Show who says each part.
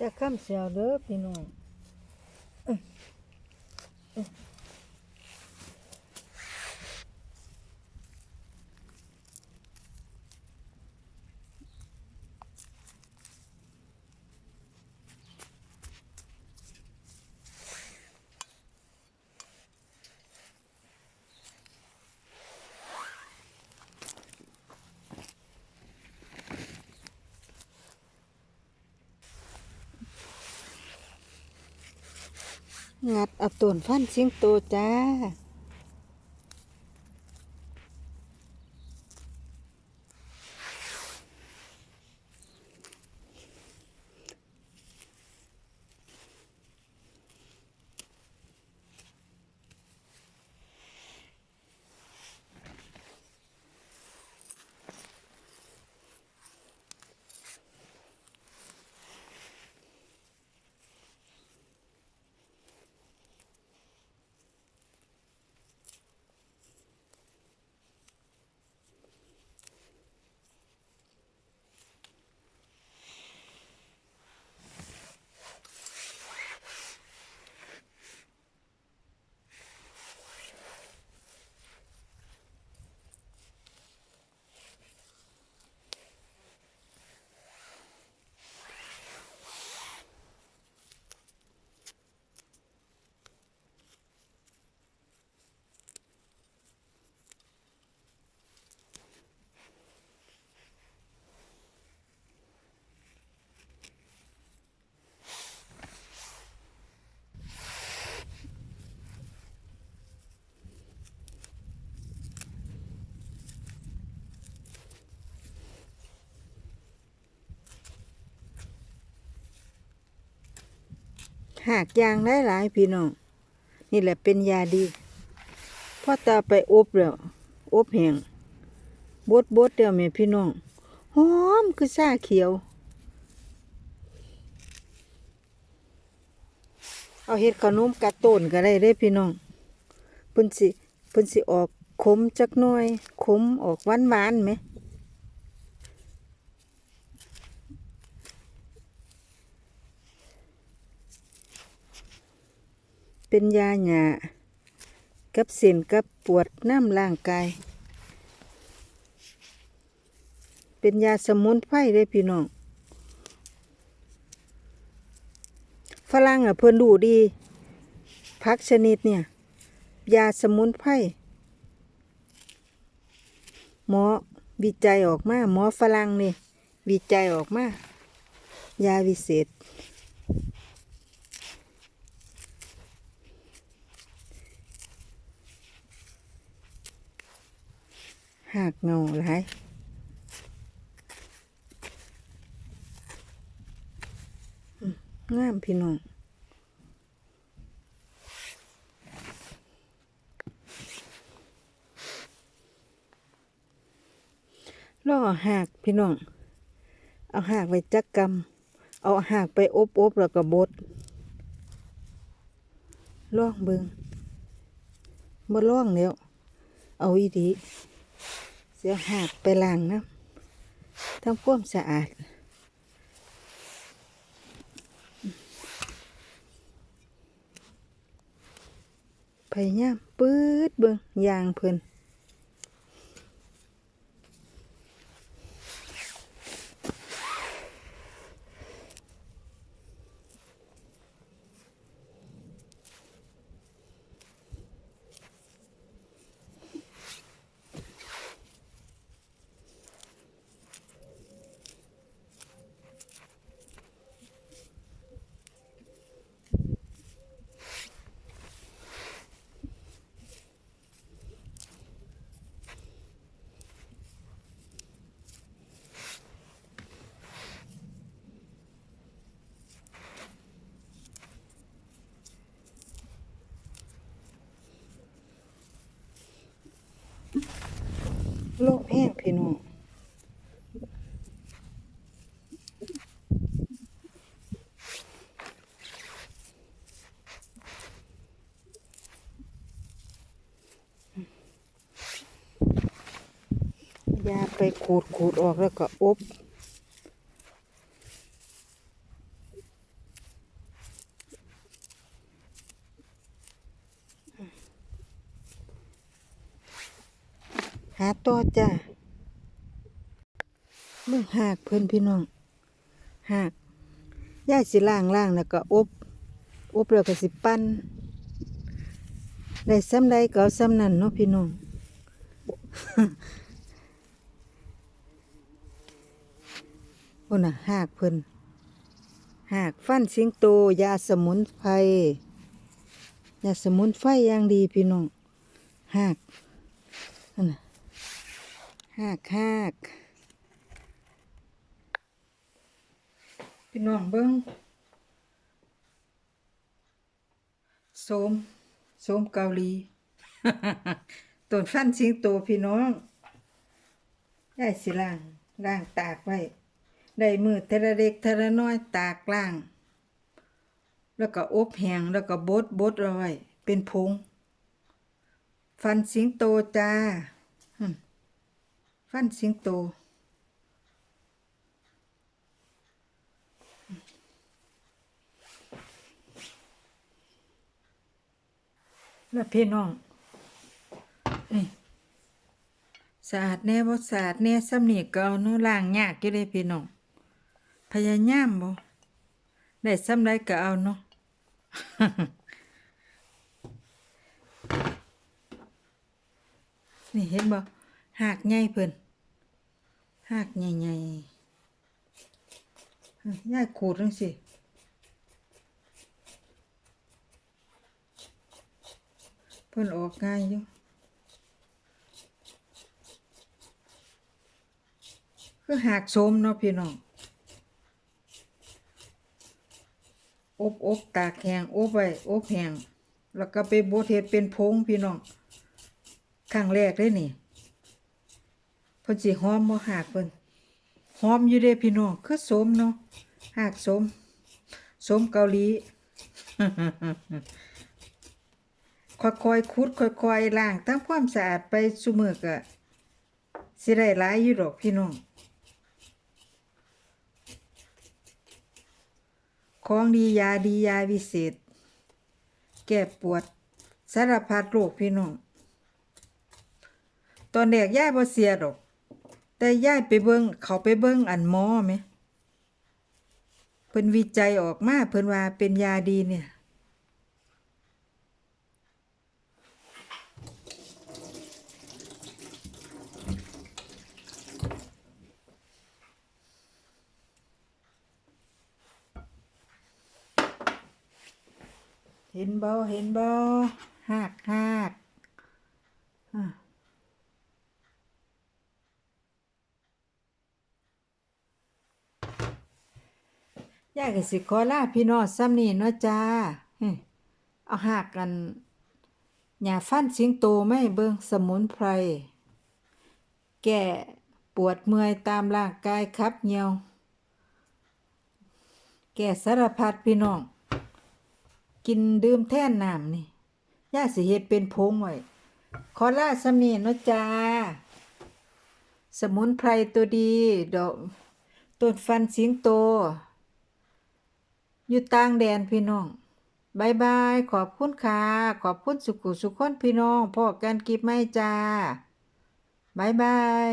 Speaker 1: แต่ข้ามเสียวเด้อพี่น้อง งัดเอาต้นฟันสิงโตจ้า หากยางได้หลายพี่น้อง นี่แหละเป็นยาดีพ่อตาไปอบแล้วอบแห้งบดบดเดียวแม่พี่น้องหอมคือซาเขียว เอาเฮ็ดขนมกระต้นก็ได้เด้พี่น้องพิ่นสิพิ่นสิออกขมจักน่อยขมออกหวานหวานไหม เป็นยาหยากับเส้นกับปวดน้ำร่างกาย เป็นยาสมุนไพรเลยพี่น้อง ฝรั่งอะเพิ่นดูดี พักชนิดเนี่ย ยาสมุนไพร หมอวิจัยออกมา หมอฝรั่งนี่ วิจัยออกมา ยาวิเศษ หากเงาหลายงามพี่น้องล่อหากพี่น้อง เอาหากไปจักกำเอาหากไปอบอบแล้วก็บดล่องเบิงบ่ล่องแล้ว เอาอีดี เสียหักไปล้างนะทำความสะอาดพยายามปื๊ดเบิ่งยางเพิ่น โลกแห้งพี่น้องยาไปขูดขูดออกแล้วก็อบ หาต่อจ้าเบิ่งหากเพิ่อนพี่น้องหากย่าสิล้างล้างแล้วก็อบอบแล้วก็สิปั้นได้ซ้ำใดก็ซ้ำนั้นเนาะพี่น้องโอ้น่ะหากเพิ่นหากฟันสิงโตยาสมุนไพรยาสมุนไฟอย่างดีพี่น้องหากนั่นน่ะ หากหากพี่น้องเบิ้งโสมโสมเกาหลีต้นฟันสิงโตพี่น้องได้สิล่างล่างตากไว้ ได้มือเทละเล็กเทละน้อยตากล่าง แล้วก็อบแหงแล้วก็บดบดเอาไว้เป็นผงฟันสิงโตจ้าหึ่ม ฟันสิงโตแล้วพี่น้องนี่สะอาดแน่บ่สะอาดแน่ซ้ำนี่ก็เอาเนาะล้างยากอยู่เด้พี่น้องพยายามบ่ได้ซ้ำใดก็เอาเนาะนี่เห็นบ่ หากใหญ่เพิ่นหากใหญ่ๆเฮ้ยยายขูดจังซี่เพิ่นออกง่ายอยู่คือหากโสมเนาะพี่น้องอบอบตากแห้งอบไว้อบแห้งแล้วก็ไปบดเฮ็ดเป็นผงพี่น้องครั้งแรกเลยนี่ พิ่นสิหอมบ่หากเพิ่นหอมอยู่เด้พี่น้องคือสมเนาะหากสมสมเกาหลีค่อยๆขุดค่อยๆล้างทำความสะอาดไปซุมือก็สิได้หลายอยู่ดอกพี่น้องของดียาดียาวิเศษ แก้ปวดสารพัดโรคพี่น้อง ตอนแรกย่ายบ่เสียดอก แต่ย่ายไปเบิงเขาไปเบิงอันหมอไหมเพิ่นวิจัยออกมาเพิ่นว่าเป็นยาดีเนี่ย เห็นบ่เห็นบ่หากหากอะ ยายก็สิขอลาพี่น้องซ้ำนี่เนาะจ้าเอาหากกันหญ้าฟันสิงโตไม่เบิ่งสมุนไพร แก้ปวดเมื่อยตามร่างกายครับเหี่ยว แก้สารพัดพี่น้อง กินดื่มแท่นน้ำนี่ย่าสิเฮ็ดเป็นผงไว้ขอลาสำนีนาะจ้า สมุนไพรตัวดี ดอกต้นฟันสิงโต อยู่ต่างแดนพี่น้องบายบาย ขอบคุณค่ะ ขอบคุณสุขุสุขคนพี่น้องพ่อกันกิบไม่จ้าบายบาย